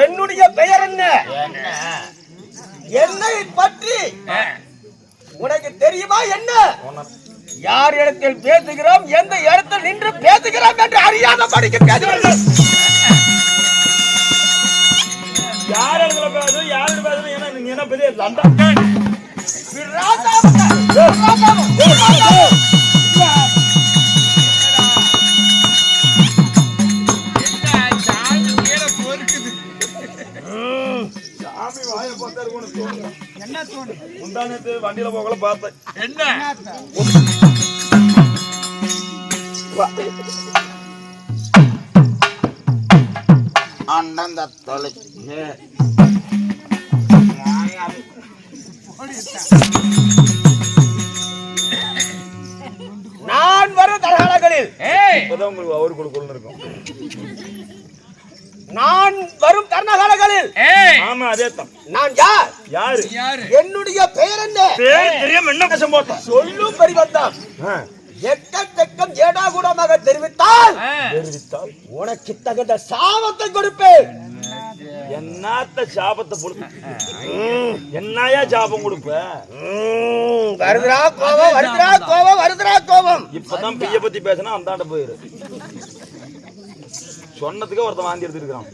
என்னுடைய பெயர் என்ன? என்னை? பற்றி உனக்கு தெரியுமா என்ன? யார் இடத்தில் பேசுகிறோம் எந்த இடத்தில் நின்று பேசுகிறோம் என்று அறியாத படிக்க பேசுகிறோம் யார் இடத்துல பேசும் யார் பேசும் ஏன்னா என்ன பெரிய லண்டன் முந்தானத்து வண்டியில போகல பார்த்தேன் அண்ணன் தொலை நான் வரும் தரகாலங்களில் இப்பதான் உங்களுக்கு அவரு கொடுக்கணும் இருக்கும். நான் வரும் தருணகாலங்களில் ஆமா அதே தான். நான் யார்? யாரு? என்னுடைய பெயர் என்ன? பேர் தெரியாம என்ன சொல்லும் பரிவர்த்தம். எக்கச்சக்கம் ஏடாகூடமாக தெரிவித்தால் தெரிவித்தால்? உனக்கு தகுந்த சாபத்தை கொடுப்பேன். என்னத்த சாபத்தை கொடுப்ப என்னையா சாபம் கொடுப்ப? ம், வருதுடா கோபம் வருதுடா கோபம் வருதுடா கோபம். இப்பதான் பிய்ய பத்தி பேசினா அந்தாண்ட போயிரு. சொன்னதுக்கு ஒருத்தன் வாந்தி எடுத்துருக்கான்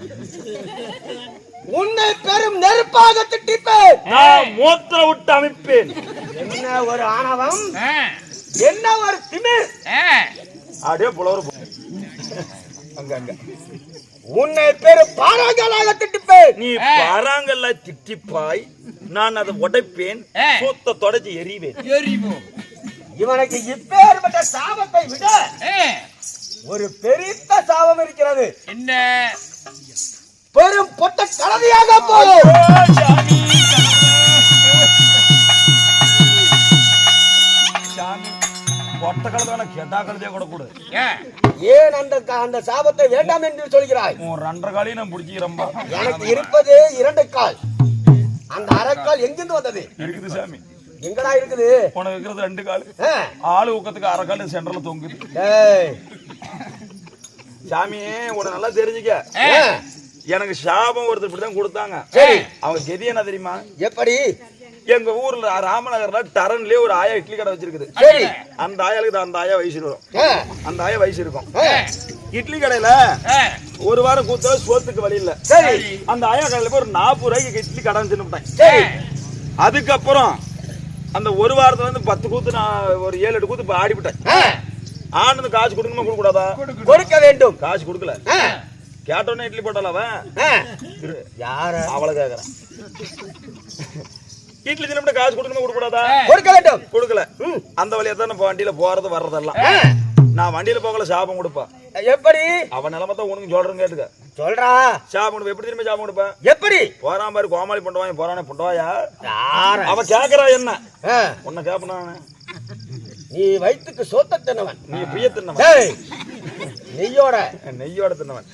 உன்னை பெரும் நெருப்பாக திட்டிப்பேன். நான் மூத்திர விட்டு அமைப்பேன். என்ன ஒரு ஆணவம்? என்ன ஒரு திமிர்? அப்படியே புலவர். அங்க அங்க. உன்னை பெரும் பாறாங்கலாக திட்டிப்பேன். நீ பாறாங்கல்ல திட்டிப்பாய் நான் அதை உடைப்பேன் சூத்த தொடச்சி எறிவேன். இவனுக்கு இப்பேற்பட்ட சாபத்தை விட ஒரு பெரித்த சாபம் இருக்கிறது. என்ன? பெரும் பொட்ட கலவையாக போகும் சாமி ஒட்ட காலத்தான கெட்டா கழுதையா கூட கொடு. ஏன்? ஏன் அந்த அந்த சாபத்தை வேண்டாம் என்று சொல்கிறாய்? ரெண்டரை காலையும் நான் பிடிச்சிக்கிறம்பா எனக்கு இருப்பது இரண்டு கால். அந்த அரைக்கால் எங்கிருந்து வந்தது? இருக்குது சாமி. எங்கடா இருக்குது? உனக்கு இருக்கிறது ரெண்டு கால். ஆளு ஊக்கத்துக்கு அரை கால் சென்டர்ல தொங்குது. டேய். சாமி உன நல்லா தெரிஞ்சுக்க. எனக்கு சாபம் ஒருத்தர் இப்படிதான் கொடுத்தாங்க. அவங்க கெதி என்ன தெரியுமா? எப்படி? எங்க ஊர்ல ராமநகர்ல டரன்லயே ஒரு ஆயா இட்லி கடை வச்சிருக்குது. சரி. அந்த ஆயாளுக்கு அந்த ஆயா வயசு இருக்கும். அந்த ஆயா வயசு இருக்கும். இட்லி கடையில ஒரு வாரம் கூத்த சோத்துக்கு வழி இல்ல. சரி. அந்த ஆயா கடையில போய் ஒரு நாற்பது ரூபாய்க்கு இட்லி கடன் தின்னுட்டேன் அதுக்கப்புறம் அந்த ஒரு வாரத்துல வந்து பத்து கூத்து நான் ஒரு ஏழு எட்டு கூத்து இப்ப ஆடிவிட்டேன். ஆ. ஆனது காசு கொடுக்கணுமா கொடுக்க கூடாதா கொடுக்க வேண்டும். காசு கொடுக்கல. கேட்டோன்னே இட்லி போட்டால அவன்? ஆ. யார? அவளை கேக்குறான். இட்லி தின்னு காசு கொடுக்கணுமா கொடுக்க கூடாதா கொடுக்க வேண்டும். கொடுக்கல. அந்த வழியா தான் நம்ம வண்டியில போறது வர்றதெல்லாம். நான் வண்டியில போகல சாபம் கொடுப்பேன். எப்படி? அவன் நிலைமை தான் உனக்கு சொல்றேன் கேட்டுக்க. சொல்றா. சாபம் கொடுப்பேன் எப்படி திரும்ப சாபம் கொடுப்பேன் எப்படி? போறான் பாரு கோமாளி பண்ணுவான் போறானே பண்ணுவாயா யார? அவ கேக்குறா என்ன. உன்னை கேப்பனா நீ வயிற்றுக்கு சோத்த தின்னவன். நீ பிய தின்னவன். நெய்யோட. நெய்யோட தின்னவன்.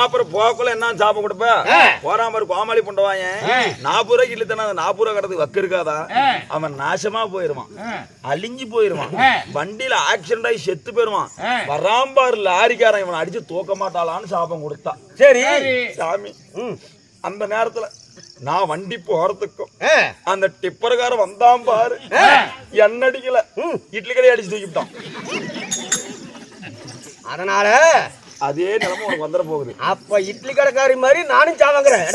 அப்புறம் போக்குள்ள என்ன சாபம் கொடுப்ப? ஆ. போறான் பாரு கோமாளி பண்ணுவான் நாற்பது ரூபாய்க்கு இல்ல தானே நாற்பது ரூபா கடத்துக்கு வக்கு இருக்காதா? அவன் நாசமா போயிருவான். அழிஞ்சு போயிருவான். வண்டியில ஆக்சிடென்ட் ஆகி செத்து போயிருவான். வராம்பாரு லாரிக்காரன் இவனை அடிச்சு தூக்க மாட்டாளான்னு சாபம் கொடுத்தான் சரி. சாமி. அந்த நேரத்துல நான் வண்டி போறதுக்கும். அந்த டிப்பர்காரன் வந்தான் பாரு. என்ன அடிக்கல. இட்லி கடையை அடிச்சு தூக்கிட்டான் அதனால அதே நிலைமை உனக்கு வந்துட போகுது. அப்ப இட்லி கடைக்காரி மாதிரி நானும் சாவங்கிறேன்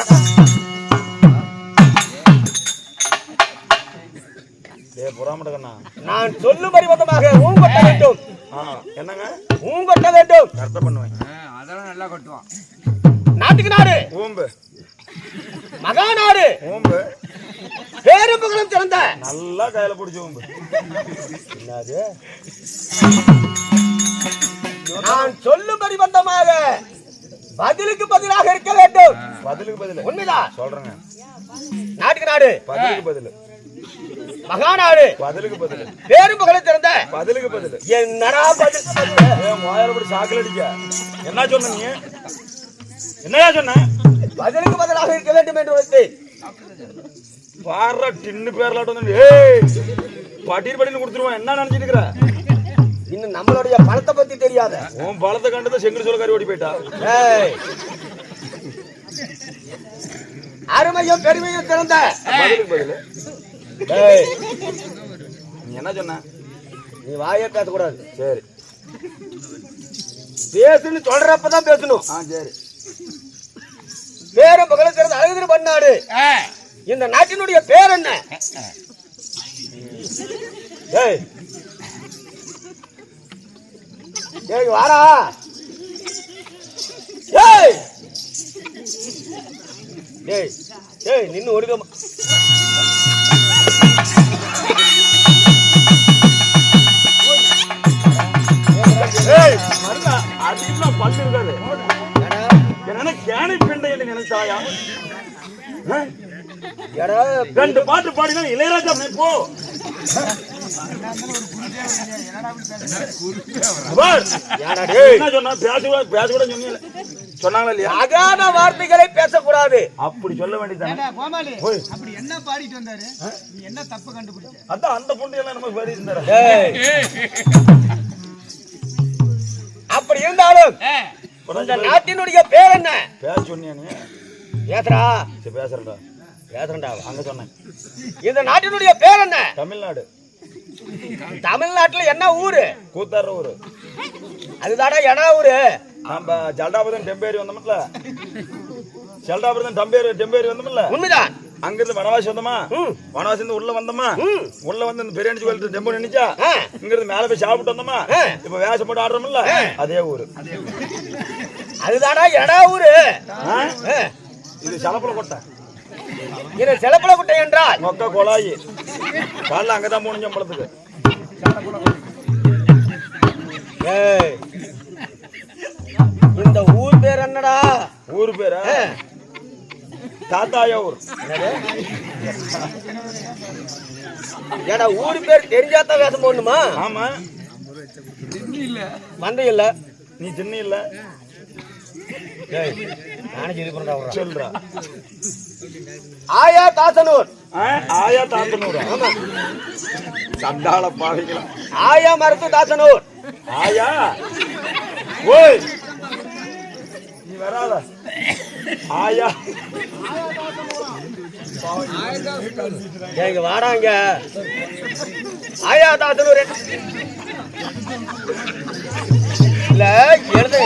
ஏ புறாமட்ட கண்ணா. நான் சொல்லும் பரிவத்தமாக ஊங்கொட்ட வேண்டும். ஆ என்னங்க? ஊங்கொட்ட வேண்டும். கரெக்டா பண்ணுவேன். அதெல்லாம் நல்லா கட்டுவான். நாட்டுக்கு நாடு. ஓம்பு மகாநாடு. ஓம்பு. பேரும் புகழும் சிறந்த நல்லா கையில பிடிச்ச ஓம்பு. என்னது? நான் சொல்லும் பரிபந்தமாக பதிலுக்கு பதிலாக இருக்க வேண்டும். பதிலுக்கு பதில். உண்மைதான் சொல்றேங்க. நாட்டுக்கு நாடு. பதிலுக்கு பதில். மகாநாடு. பதிலுக்கு பதில். பேரும் புகழும் சிறந்த பதிலுக்கு பதில். என்னடா பதில்? மோயாலப்படி சாக்கில் அடிக்க. என்ன சொன்ன நீ? என்னையா சொன்ன? பதிலுக்கு பதிலாக இருக்க வேண்டும் என்று உரைத்தேன் பாடுற டின்னு பேர்லாட்டம் வந்து ஏய் பட்டீர் பட்டின்னு கொடுத்துருவான். என்ன நினைச்சிட்டு இருக்கிற இன்னும் நம்மளுடைய பணத்தை பத்தி தெரியாத. உன் பழத்தை கண்டுதான் செங்கல் சொல்ல கறி ஓடி போயிட்டா? ஏய். அருமையும் பெருமையும் நீ என்ன சொன்ன? நீ வாயே பேசக்கூடாது சரி. பேசுன்னு சொல்றப்பதான் பேசணும். ஆ சரி. பேரும் பகலும் திறந்து அழகு பண்ணாடு இந்த நாட்டினுடைய பேர் என்ன? டேய் டேய் வாடா. டேய் டேய் டேய் நின்னு ஒடுக்கமா ரெண்டு பாட்டு பாடினா இளையராஜா நீ போ. பார். யாரா டேய்? என்ன சொன்னா பேசக்கூடாது பேசக்கூடாது சொன்னீங்க சொன்னாங்களா வார்த்தைகளை பேசக்கூடாது. அப்படி சொல்ல ஓய். அப்படி என்ன பாடிட்டு வந்தாரு? நீ என்ன தப்பு கண்டுபிடிச்ச? அதான் அந்த பொண்ணு எல்லாம் நம்ம பாடி இருந்தாரு அப்படி இருந்தாலும் நாட்டினுடைய பேர் என்ன? பேச சொன்னியா பேசுறா சரி பேசுறேன்டா பேசுறா அங்க சொன்னேன். இந்த நாட்டினுடைய பேர் என்ன? தமிழ்நாடு. தமிழ்நாட்டுல என்ன ஊரு? கூத்தாடுற ஊரு. அதுதாடா எடா ஊரு? நம்ம ஜல்டாபுரம் டெம்பேரி வந்தோம்ல ஜல்டாபுரம் டெம்பேரி டெம்பேரி வந்தோம்ல உண்மைதான். அங்கிருந்து வனவாசி வந்தோமா. வனவாசி இருந்து உள்ள வந்தோமா. உள்ள வந்து இந்த பிரியாணி கோயில் டெம்போ நினைச்சா ஆ. இங்க இருந்து மேல போய் சாப்பிட்டு வந்தோமா. இப்ப வேஷம் போட்டு ஆடுறோம்ல அதே ஊரு. அதுதாடா எடா ஊரு. இது சலப்புல கொட்டை. இது செலப்பல குட்டை என்றால்? மொக்க கொலாயி. காலைல அங்கதான் போகணும் சம்பளத்துக்கு. ஏய், இந்த ஊர் பேர் என்னடா? ஊரு பேரா. தாத்தாயா ஊர் ஏடா ஊர் பேர் தெரிஞ்சாதான் வேஷம் போடணுமா? ஆமா. மந்தை இல்ல. நீ சின்ன இல்ல ஏய், நானே இது பண்ணா விடுறேன். சொல்றா. ஆயா தாசனூர் ஆ, ஆயா தாத்தனூரா? ஆமா. சண்டாள பாவிக்கலாம் ஆயா மருத்து தாசனூர் ஆயா? ஓய். நீ வராத. ஆயா. இங்க வாடாங்க ஆயா தாசனூர் இல்ல எழுத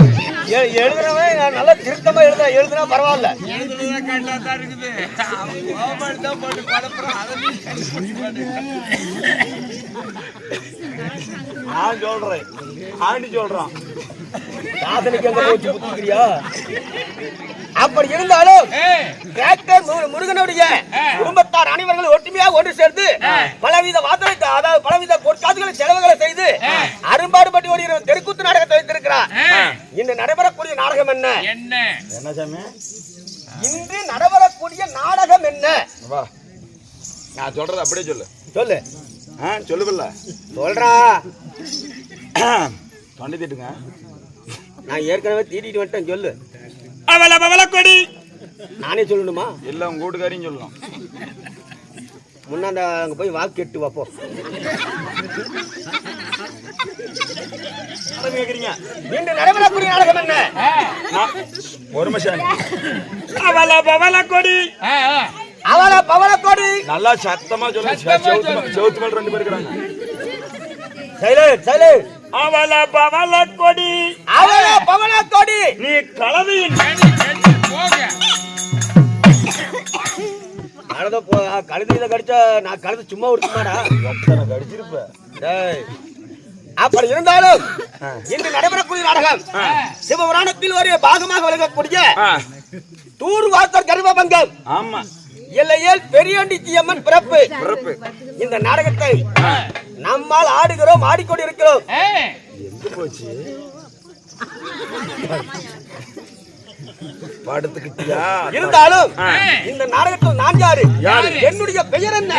எ- எழுதுறவன் நல்லா திருத்தமா எழுத எழுதுனா பரவாயில்ல. நான் சொல்றேன். ஆண்டி சொல்றான். தாசனுக்கு எங்க புத்துக்கிறியா அப்படி இருந்தாலும் டிராக்டர் முருகனுடைய குடும்பத்தார் அனைவர்களும் ஒற்றுமையாக ஒன்று சேர்ந்து பலவித வாதனை அதாவது பலவித பொற்காசுகளை செலவுகளை செய்து அரும்பாடுபட்டு ஒரு தெருக்கூத்து நாடகத்தை வைத்திருக்கிறார். இன்று நடைபெறக்கூடிய நாடகம் என்ன? என்ன? சாமி? இன்று நடைபெறக்கூடிய நாடகம் என்ன? வா. நான் சொல்றது அப்படியே சொல்லு. சொல்லு. ஆ சொல்லுவில்ல சொல்றா. தொண்டை திட்டுங்க நான் ஏற்கனவே தீட்டிட்டு வந்துட்டேன் சொல்லு. அவல பவல கொடி. நானே சொல்லணுமா? இல்ல உங்க வீட்டுக்காரையும் சொல்லணும். முன்னாண்ட அங்க போய் வாக்கு எட்டு வாப்போ. ஒரு நிமிஷம் அவல பவல கொடி. அவள பவளக்கோடி நல்லா சத்தமா சொல்லுங்க செவுத்து மேல ரெண்டு பேர் இருக்கிறாங்க. சைலண்ட் சைலண்ட் அவல பவல கொடி அவள பவளக்கோடி. நீ கலவையின் கழுத போ கழுதையில கடிச்சா நான் கழுத சும்மா விட்டுமாடா எத்தனை கடிச்சிருப்ப? டேய். அப்படி இருந்தாலும் இன்று நடைபெறக்கூடிய நாடகம் சிவபுராணத்தில் ஒரு பாகமாக விளங்கக்கூடிய ஆ, தூர் வார்த்தர் கர்வபங்கம் ஆமா. இல்லையேல் பெரியாண்டி அம்மன் பிறப்பு. இந்த நாடகத்தை நம்மால் ஆடுகிறோம் ஆடிக்கொண்டிருக்கிறோம். போச்சு? படுத்துக்கிட்டியா? இருந்தாலும். இந்த நாடகத்தில் நான் யாரு? யாரு? என்னுடைய பெயர் என்ன?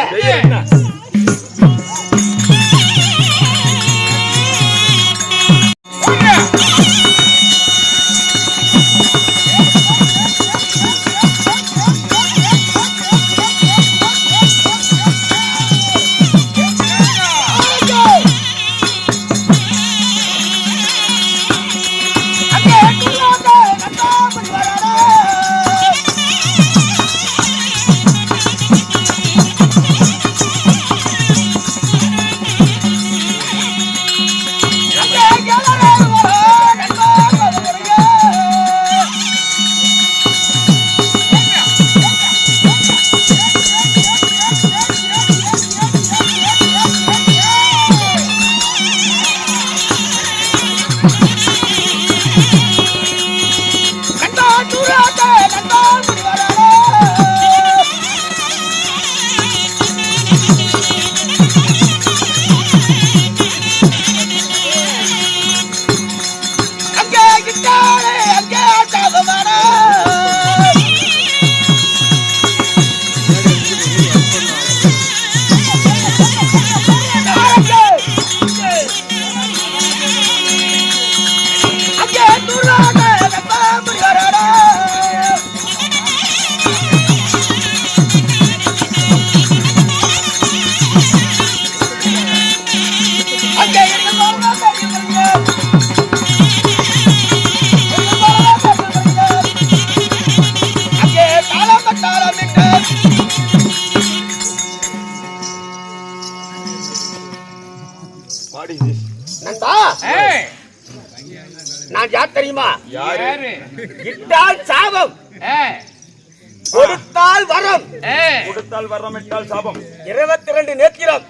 இட்டால் சாபம். இருபத்தி ரெண்டு நேத்திரம்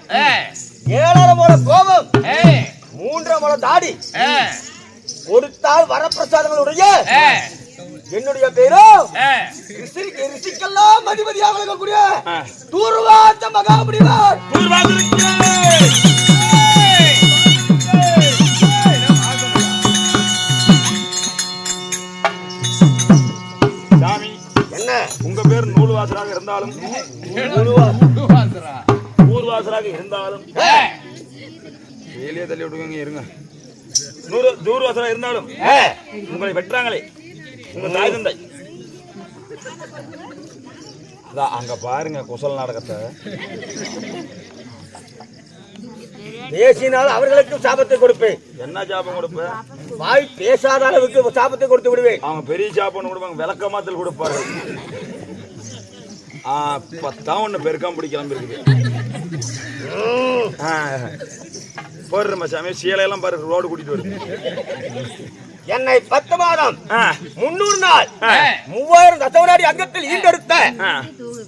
ஏழரை முளை கோபம். மூன்றரை முளை தாடி. கொடுத்தால் வரப்பிரசாதங்களுடைய என்னுடைய பேரோ ரிஷிக்கெல்லாம் மதிமதியாக விளங்கக்கூடிய ஆ. தூர்வாச்ச மகாமுடிவர் தள்ளி விடுங்க இருங்க. நூறு தூர்வாசராக இருந்தாலும் ஏ, உங்களை வெட்டுறாங்களே. உங்க தாய் தந்தை. அதான் அங்க பாருங்க குசல் நாடகத்தை. பேசினால் அவர்களுக்கு சாபத்தை கொடுப்பேன். என்ன சாபம் கொடுப்ப? வாய் பேசாத அளவுக்கு சாபத்தை கொடுத்து விடுவேன். அவங்க பெரிய சாப்பாடு கொடுப்பாங்க விளக்கமாத்தல் கொடுப்பாரு பத்தான் ஒண்ணு பெருக்காம்படி கிளம்பி இருக்குது போடுற மச்சாமே சீலையெல்லாம் பாரு ரோடு கூட்டிட்டு வருது என்னை பத்து மாதம் ஆ, முன்னூறு நாள் மூவாயிரம் தசவனாடி அங்கத்தில் ஈண்டெடுத்த ஆ.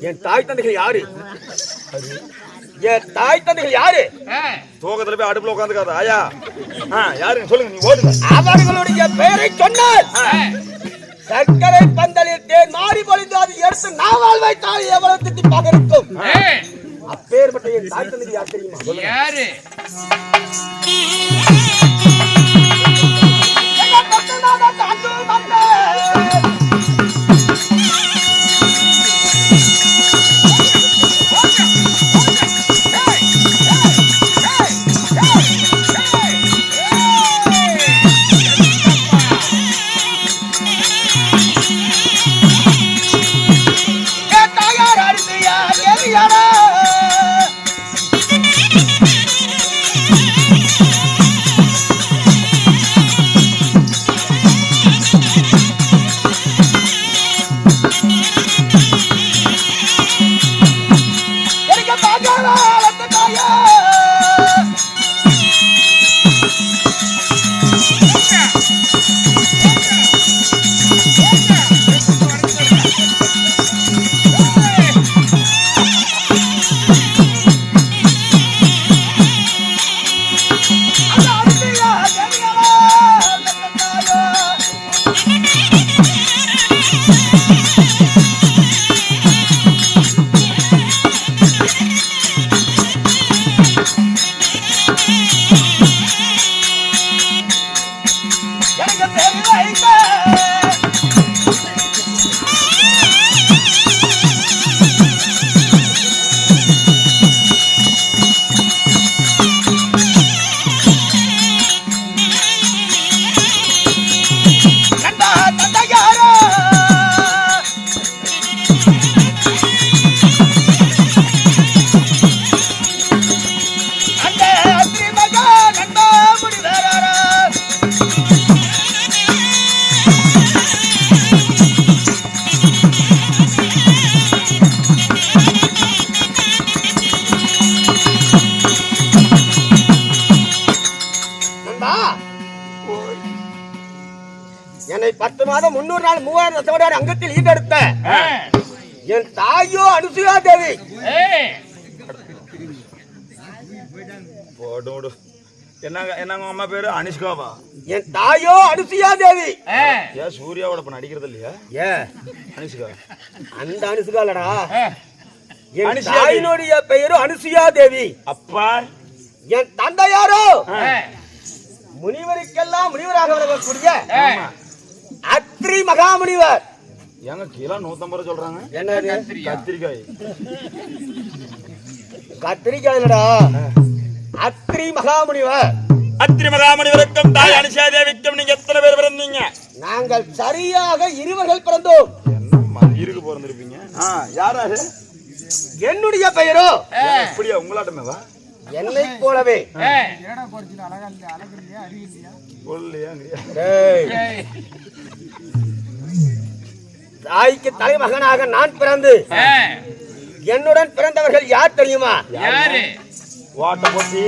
என் தாய் தந்தைகள் யாரு? என் தாய் தந்தைகள் யாரு? தூக்கத்துல போய் அடுப்புல உட்காந்துக்காத ஆயா. ஆ யாருங்க? சொல்லுங்க நீ ஓடுங்க. அவர்களுடைய பெயரை சொன்னால் சர்க்கரை பந்தலில் தேன் மாறி பொழிந்து அது எடுத்து நாவால் வைத்தால் எவ்வளவு திட்டிப்பாக இருக்கும் அப்பேற்பட்ட என் தாய் தந்தைகள் யார் தெரியுமா. யாரு? மாதம் முன்னூறு நாள் மூவாயிரம் ரசவடாடு அங்கத்தில் ஈட்டெடுத்த என் தாயோ அனுசுயா தேவி. என்னங்க என்னங்க அம்மா பேரு? அனிஷ்காவா? என் தாயோ அனுசுயா தேவி. ஏன் சூர்யாவோட இப்ப நடிக்கிறது இல்லையா ஏ. அனிஷ்கா. அந்த அனுசுகாலடா ஏய், என். தாயினுடைய பெயரு அனுசுயா தேவி. அப்பா. என் தந்தையாரோ? முனிவருக்கெல்லாம் முனிவராக விளங்கக்கூடிய அத்ரி மகாமுனிவர். ஏங்க கிலோ நூத்தம்பது ரூபா சொல்றாங்க. என்னது? கத்திரியா? கத்திரிக்காய். கத்திரிக்காய்லடா அத்ரி மகாமுனிவர். அத்திரி மகாமணிவருக்கும் தாய் அனிஷா தேவிக்கும் நீங்க எத்தனை பேர் பிறந்தீங்க? நாங்கள் சரியாக இருவர்கள் பிறந்தோம். என்ன இருக்கு பிறந்திருப்பீங்க? யாராரு என்னுடைய பெயரோ? ஏய், அப்படியா உங்களாட்டமேவா என்னை போலவே. அழகா இல்லையா? அறிவு இல்லையா? தாய்க்கு தலைமகனாக நான் பிறந்து என்னுடன் பிறந்தவர்கள் யார் தெரியுமா? யாரு? வாட்ட போட்டி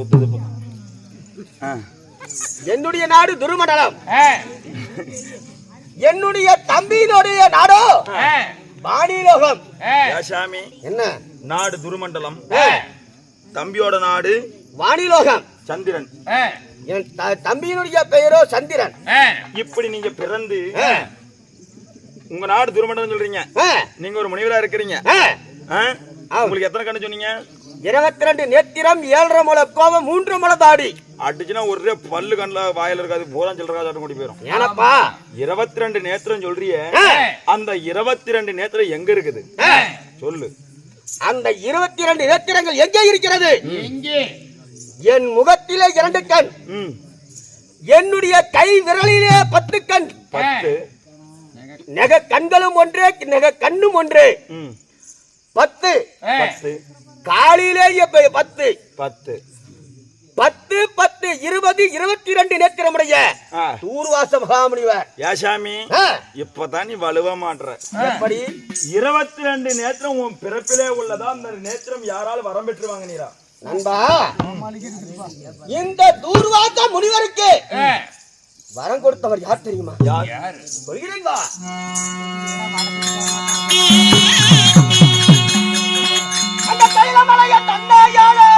குத்துது. என்னுடைய நாடு துருமண்டலம். என்னுடைய தம்பியினுடைய நாடோ வாணிலோகம் ஆ, யாசாமி என்ன? நாடு துருமண்டலம். ஆ, தம்பியோட நாடு வாணிலோகம். சந்திரன். என் த- தம்பியினுடைய பெயரோ சந்திரன். இப்படி நீங்க பிறந்து உங்க நாடு துருமண்டலம் சொல்றீங்க. ஆ, நீங்க ஒரு முனிவரா இருக்கிறீங்க. ஆ. ஆ? உங்களுக்கு எத்தனை கண்ணு சொன்னீங்க? இருபத்தி ரெண்டு நேத்திரம் ஏழரை முளை கோபம் மூன்று முளை தாடி. அடிச்சுன்னா ஒரே பல்லு கண்ணுல வாயில இருக்காது பூரா சில்லறா சாட்டம் கூடி போயிரும். ஏனப்பா? இருபத்தி ரெண்டு நேத்திரம் சொல்றிய அந்த இருபத்தி ரெண்டு நேத்திரம் எங்க இருக்குது. சொல்லு. அந்த இருபத்தி ரெண்டு நேத்திரங்கள் எங்கே இருக்கிறது? எங்கே? என் முகத்திலே இரண்டு கண். ம். என்னுடைய கை விரலிலே பத்து கண். பத்து. நெக கண்களும் ஒன்றே நெக கண்ணும் ஒன்றே. ம். பத்து. பத்து. காலிலேயே ப- பத்து. பத்து. பத்து பத்து இருபது இருபத்தி ரெண்டு நேத்திரமுடைய தூர்வாச மகாமுனிவர் ஏசாமி இப்பதான் நீ வலுவ மாட்ற. எப்படி? இருபத்தி ரெண்டு நேத்திரம் உன் பிறப்பிலே உள்ளதா? அந்த நேத்திரம் யாராலும் வரம் பெற்று வாங்கினீரா நண்பா இந்த தூர்வாச முனிவருக்கு வரம் கொடுத்தவர் யார் தெரியுமா? யார்? யாரு? கைலமலைய தந்தையால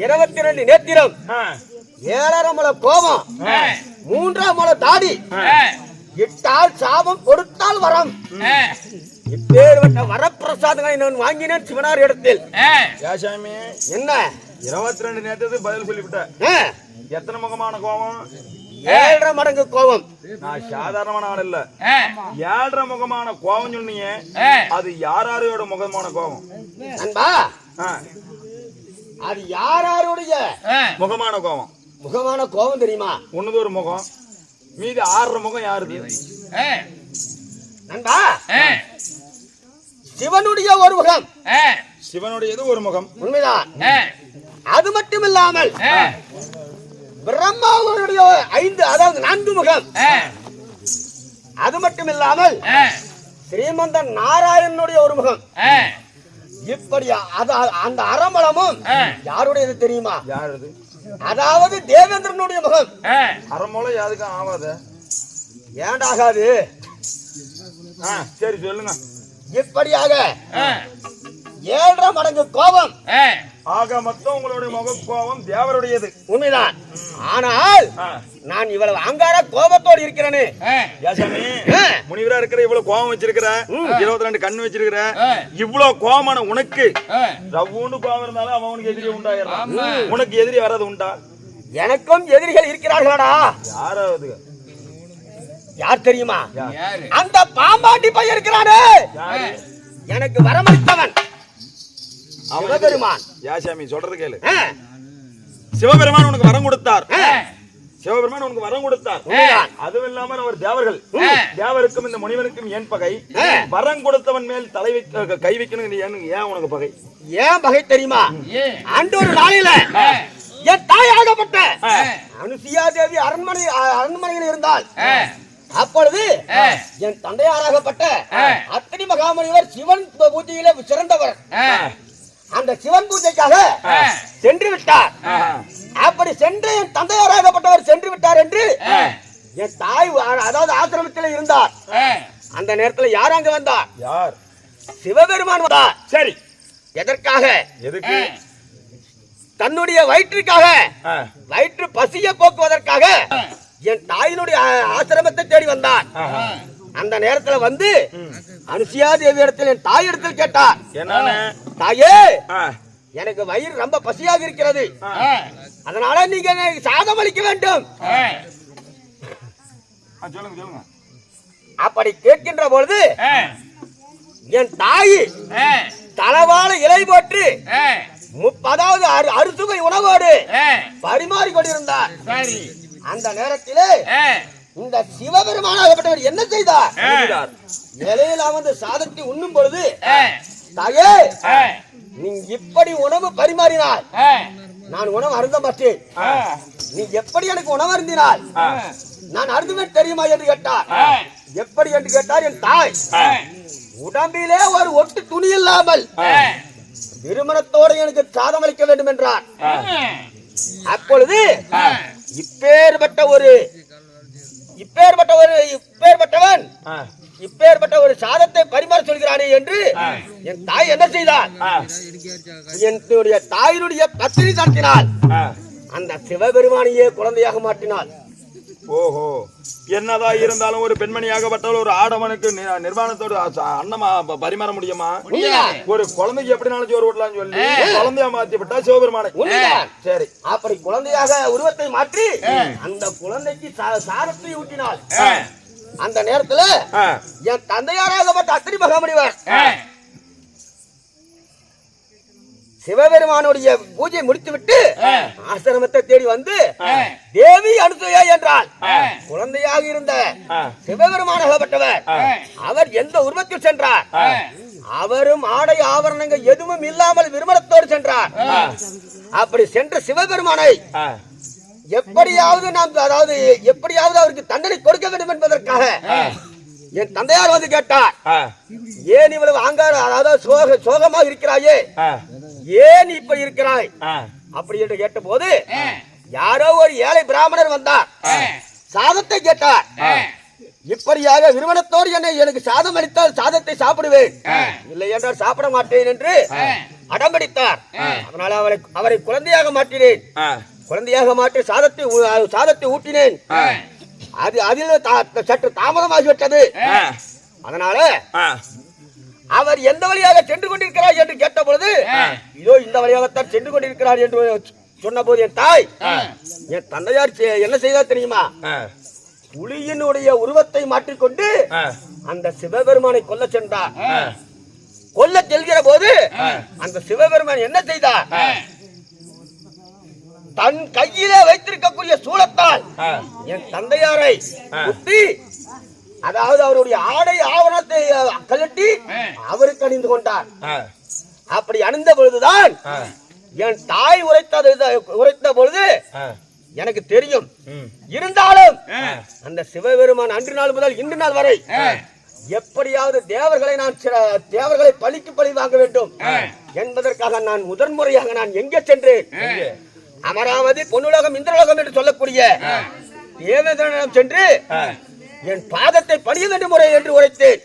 இருபத்தி ரெண்டு நேத்திரம் ஏழரை முளை கோபம். மூன்றாம் முளை தாடி. இட்டால் சாபம் கொடுத்தால் வரம். இப்பேற்பட்ட வரப்பிரசாதங்களை நான் வாங்கினேன் சிவனார் இடத்தில். என்ன? இருபத்தி ரெண்டு நேரத்துக்கு பதில் சொல்லிவிட்ட ஆ, எத்தனை முகமான கோபம்? ஏழரை மடங்கு கோபம். நான் சாதாரணமான ஆள் இல்ல. ஏழரை முகமான கோபம் சொன்னீங்க. அது யாராரோட முகமான கோபம்? நண்பா ஆ, அது யாராருடைய? ஆ, முகமான கோபம் முகமான கோபம் தெரியுமா? ஒண்ணுது ஒரு முகம். மீதி ஆறரை முகம் யாருது? நண்பா சிவனுடைய ஒரு முகம். சிவனுடையது ஒரு முகம். உண்மைதான். அது மட்டும் இல்லாமல் ஆ, பிரம்மாவுடைய ஐந்து அதாவது நான்கு முகம். அது மட்டும் இல்லாமல் ஸ்ரீமந்தன் நாராயணனுடைய ஒரு முகம். இப்படி அது அந்த அறம்பலமும் ஆ. யாருடையது தெரியுமா? யாருது? அதாவது தேவேந்திரனுடைய முகம் அறமூலம் யாருக்கும் ஆகாத ஏண்டாகாது. ஆ சரி சொல்லுங்க. இப்படியாக ஏழரை மடங்கு கோபம். ஆக மொத்தம் உங்களுடைய முக கோபம் தேவருடையது. உண்மைதான். ஆனால் நான் இவ்வளவு அங்கார கோபத்தோடு இருக்கிறேனே. ஆ, ஏசாமி ஆ, முனிவரா இருக்கிற இவ்வளவு கோபம் வச்சிருக்கிற? இருபத்தி ரெண்டு கண்ணு வச்சிருக்கிற. இவ்வளவு கோபமான உனக்கு ஆ, ரவ்வுண்டு கோபம் இருந்தாலும் அவன் உனக்கு எதிரி உண்டாயிடலாம் ஆமா. உனக்கு எதிரி வராது உண்டா? எனக்கும் எதிரிகள் இருக்கிறார்களாடா. யாராவது? யார் தெரியுமா? அந்த பாம்பாட்டி பையன் இருக்கிறானே. எனக்கு வரமளித்தவன். சிவபெருமான். யாசாமி சொல்றது கேளு. சிவபெருமான் உனக்கு வரம் கொடுத்தார். சிவபெருமான் உனக்கு வரம் கொடுத்தார். அதுவும் இல்லாமல் அவர் தேவர்கள். தேவருக்கும் இந்த முனிவனுக்கும் ஏன் பகை. வரம் கொடுத்தவன் மேல் தலை வைக்க கை வைக்கணும் ஏன் ஏன் உனக்கு பகை? ஏன் பகை தெரியுமா? ஏன் அன்று ஒரு நாளில ஆ, என் தாயாகப்பட்ட ஆ, அனுசுயா தேவி அரண்மனை அரண்மனையில் இருந்தால் அப்பொழுது. என் தந்தையாராகப்பட்ட. அத்தனி மகாமுனிவர் சிவன் பூஜையில சிறந்தவர். அந்த சிவன் பூஜைக்காக சென்று விட்டார். அப்படி சென்று என் தந்தையாராகப்பட்டவர் சென்று விட்டார் என்று என் தாய் அதாவது ஆசிரமத்தில் இருந்தார். அந்த நேரத்தில் யார் அங்க வந்தார்? யார்? சிவபெருமான் வந்தார் சரி. எதற்காக? எதுக்கு? தன்னுடைய வயிற்றுக்காக வயிற்று பசிய போக்குவதற்காக என் தாயினுடைய ஆசிரமத்தை தேடி வந்தார். அந்த நேரத்துல வந்து அனுசியா தேவி இடத்தில் என் தாய் இடத்தில் கேட்டார். என்னன்னு தாயே எனக்கு வயிறு ரொம்ப பசியாக இருக்கிறது. அதனால நீங்க சாதம் அளிக்க வேண்டும். அப்படி கேட்கின்ற பொழுது என் தாய் தளவாழ இலை போட்டு அதாவது அறு- அறுசுவை உணவோடு பரிமாறி கொண்டிருந்தார் அந்த நேரத்திலே இந்த சிவபெருமானாகப்பட்டவர் என்ன செய்தார். இலையில் அமர்ந்து சாதத்தை உண்ணும் பொழுது தாயே நீ இப்படி உணவு பரிமாறினாய் நான் உணவு அருந்த மாட்டேன் நீ எப்படி எனக்கு உணவு அருந்தினாய் ஆ, நான் அருந்துவேன் தெரியுமா என்று கேட்டார். எப்படி என்று கேட்டார் என் தாய். உடம்பிலே ஒரு ஒட்டு துணி இல்லாமல் திருமணத்தோடு எனக்கு சாதம் அளிக்க வேண்டும் என்றார் அப்பொழுது இப்பேற்பட்ட ஒரு இப்பேற்பட்ட ஒரு இப்பேற்பட்டவன் இப்பேற்பட்ட ஒரு சாதத்தை பரிமாற சொல்கிறானே என்று என் தாய் என்ன செய்தார் என்னுடைய தாயினுடைய பத்திரி நடத்தினாள் ஆ. அந்த சிவபெருமானையே குழந்தையாக மாற்றினாள். ஓஹோ என்னதான் இருந்தாலும் ஒரு பெண்மணியாகப்பட்டவள் ஒரு ஆடவனுக்கு நிர்வாணத்தோடு அன்னமா பரிமாற முடியுமா. ஒரு குழந்தைக்கு எப்படினாலும் சோறு விடலாம் சொல்லி குழந்தையா மாத்தி விட்டா சிவபெருமானை. சரி. அப்படி குழந்தையாக உருவத்தை மாற்றி அந்த குழந்தைக்கு சாரத்தை ஊட்டினாள். அந்த நேரத்துல என் தந்தையாராகப்பட்ட அத்திரி மகாமுனிவர் சிவபெருமானுடைய பூஜை முடித்துவிட்டு ஆசிரமத்தை தேடி வந்து தேவி அனுசூயா என்றால் குழந்தையாக இருந்த. சிவபெருமானாகப்பட்டவர் அவர் எந்த உருவத்தில் சென்றார்? அவரும் ஆடை ஆபரணங்கள் எதுவும் இல்லாமல் விருமணத்தோடு சென்றார். அப்படி சென்ற சிவபெருமானை எப்படியாவது நாம் அதாவது எப்படியாவது அவருக்கு தண்டனை கொடுக்க வேண்டும் என்பதற்காக என் தந்தையார் வந்து கேட்டார் ஏன் இவ்வளவு ஆங்கார அதாவது சோக சோகமாக இருக்கிறாயே? ஏன் இப்படி இருக்கிறாய்? அப்படி என்று கேட்டபோது யாரோ ஒரு ஏழை பிராமணர் வந்தார். சாதத்தை கேட்டார். இப்படியாக விருமணத்தோடு என்னை எனக்கு சாதம் அளித்தால் சாதத்தை சாப்பிடுவேன். இல்லை என்றால் சாப்பிட மாட்டேன் என்று அடம்பிடித்தார் அதனால அவரை அவரை குழந்தையாக மாற்றினேன். குழந்தையாக மாற்றி சாதத்தை சாதத்தை ஊட்டினேன். அது அதில் சற்று தாமதமாகிவிட்டது அதனால அவர் எந்த வழியாக சென்று கொண்டிருக்கிறார் என்று கேட்ட பொழுது இதோ இந்த வழியாகத்தான் சென்று கொண்டிருக்கிறார் என்று சொன்ன போது என் தாய் என் தந்தையார் என்ன செய்தார் தெரியுமா? புலியினுடைய உருவத்தை மாற்றிக்கொண்டு அந்த சிவபெருமானை கொல்ல சென்றார். கொல்ல செல்கிற போது அந்த சிவபெருமான் என்ன செய்தார்? தன் கையிலே வைத்திருக்கக்கூடிய சூலத்தால் ஆ, என் தந்தையாரை. குத்தி அதாவது அவருடைய ஆடை ஆவணத்தை கழட்டி அவருக்கு அணிந்து கொண்டார். அப்படி அணிந்த பொழுதுதான் என் தாய் உரைத்தது உரைத்த பொழுது எனக்கு தெரியும். இருந்தாலும் அந்த சிவபெருமான் அன்று நாள் முதல் இன்று நாள் வரை எப்படியாவது தேவர்களை நான் சில- தேவர்களை பழிக்கு பழி வாங்க வேண்டும் என்பதற்காக நான் முதன்முறையாக நான் எங்கே சென்றேன்? அமராவதி பொன்னுலகம் இந்திரலோகம் என்று சொல்லக்கூடிய தேவேந்திரனிடம் சென்று என் பாதத்தை பணிய வேண்டும் முறை என்று உரைத்தேன்.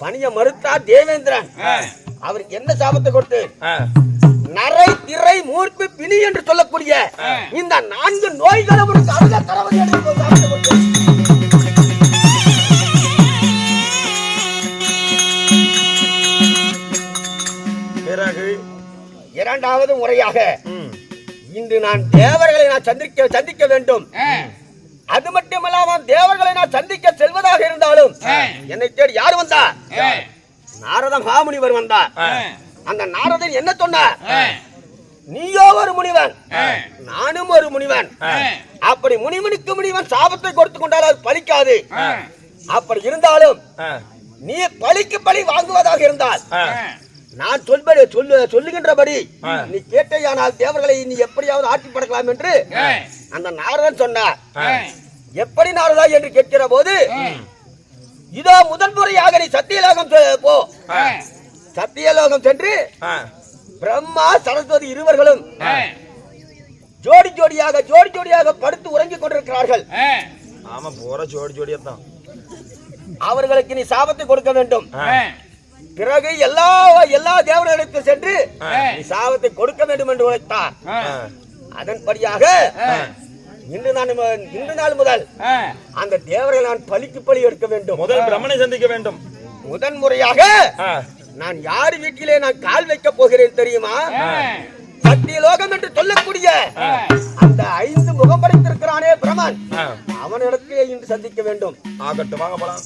பணிய மறுத்தார் தேவேந்திரன். அவருக்கு என்ன சாபத்தை கொடுத்தேன்? நரை திரை மூர்ப்பு பிணி என்று சொல்லக்கூடிய இந்த நான்கு நோய்களும் உனக்கு அருக தரவது என்று ஒரு சாபத்தை கொடுத்தேன். பிறகு இரண்டாவது முறையாக இன்று நான் தேவர்களை நான் சந்திக்க சந்திக்க வேண்டும். அது மட்டுமல்லாமல் தேவர்களை நான் சந்திக்க செல்வதாக இருந்தாலும் என்னை தேடி யார் வந்தா? நாரத மகாமுனிவர் வந்தார் அந்த நாரதன் என்ன சொன்னார் நீயோ ஒரு முனிவன் நானும் ஒரு முனிவன். அப்படி முனிவனுக்கு முனிவன் சாபத்தை கொடுத்து கொண்டால் அது பலிக்காது. அப்படி இருந்தாலும் நீ பலிக்கு பலி வாங்குவதாக இருந்தால் நான் சொல்படி சொல்லு சொல்லுகின்றபடி. நீ கேட்டேயானால் தேவர்களை நீ எப்படியாவது ஆட்சி படைக்கலாம் என்று அந்த நாரதன் சொன்னார். எப்படி நாரதா என்று கேட்கிற போது இதோ முதல் முறையாக நீ சத்தியலோகம் போ. சத்தியலோகம் சென்று பிரம்மா சரஸ்வதி இருவர்களும் ஜோடி ஜோடியாக ஜோடி ஜோடியாக படுத்து உறங்கிக் கொண்டிருக்கிறார்கள். ஆமா போற ஜோடி ஜோடியா தான் அவர்களுக்கு நீ சாபத்தை கொடுக்க வேண்டும். பிறகு எல்லா எல்லா தேவர்களுக்கு சென்று சாபத்தை கொடுக்க வேண்டும் என்று உரைத்தார் ஆ, அதன்படியாக இன்று நான் இன்று நாள் முதல் அந்த தேவரை நான் பலிக்கு பலி எடுக்க வேண்டும். முதல் பிரம்மனை சந்திக்க வேண்டும். முதன் முறையாக நான் யார் வீட்டிலே நான் கால் வைக்க போகிறேன் தெரியுமா? சத்தியலோகம் என்று சொல்லக்கூடிய. அந்த ஐந்து முகம் படைத்திருக்கிறானே பிரமன். அவனிடத்திலே இன்று சந்திக்க வேண்டும். ஆகட்டும் வாங்க போலாம்.